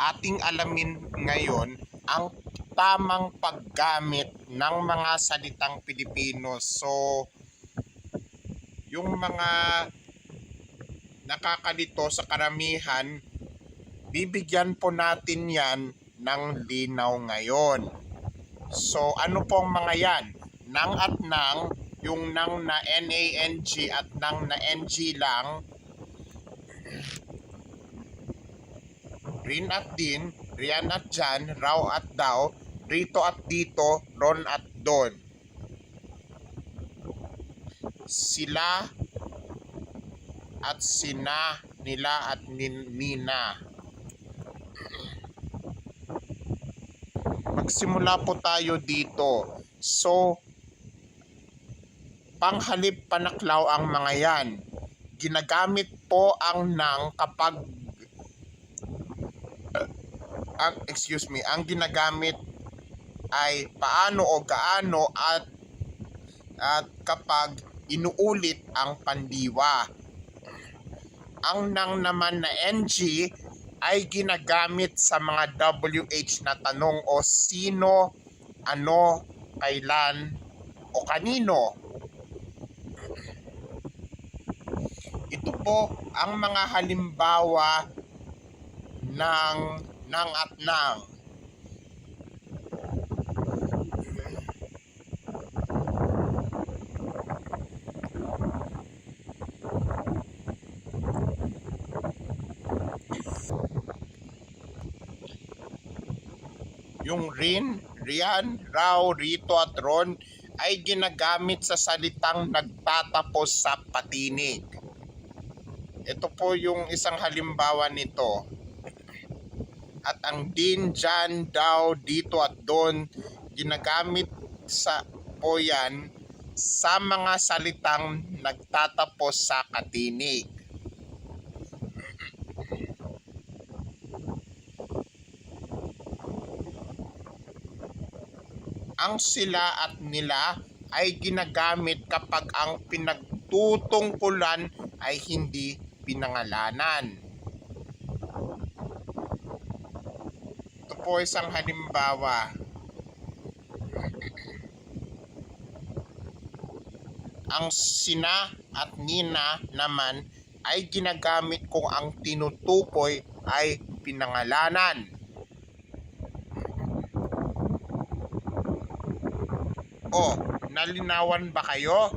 ating alamin ngayon ang tamang paggamit ng mga salitang Pilipino. So, yung mga nakakalito sa karamihan, bibigyan po natin yan ng linaw ngayon. So, ano pong mga yan? Nang at nang, yung nang na N-A-N-G at nang na N-G lang, rin at din, riyan at dyan, raw at daw, rito at dito, ron at don. Sila at sina, nila at nin, nina. Magsimula po tayo dito. So, panghalip panaklaw ang mga yan. Ginagamit po ang nang kapag ang excuse me, ang ginagamit ay paano o gaano at at kapag inuulit ang pandiwa. Ang nang naman na NG ay ginagamit sa mga WH na tanong o sino, ano, kailan, o kanino. Ito po ang mga halimbawa ng nang at nang. Yung rin, riyan, raw, rito at ron ay ginagamit sa salitang nagtatapos sa patinig. Ito po yung isang halimbawa nito. At ang din, dyan, daw, dito at doon, ginagamit sa po yan sa mga salitang nagtatapos sa katinig. Ang sila at nila ay ginagamit kapag ang pinagtutungkulan ay hindi pinangalanan. Po isang halimbawa. Ang sina at nina naman ay ginagamit kung ang tinutukoy ay pinangalanan. O, nalinawan ba kayo?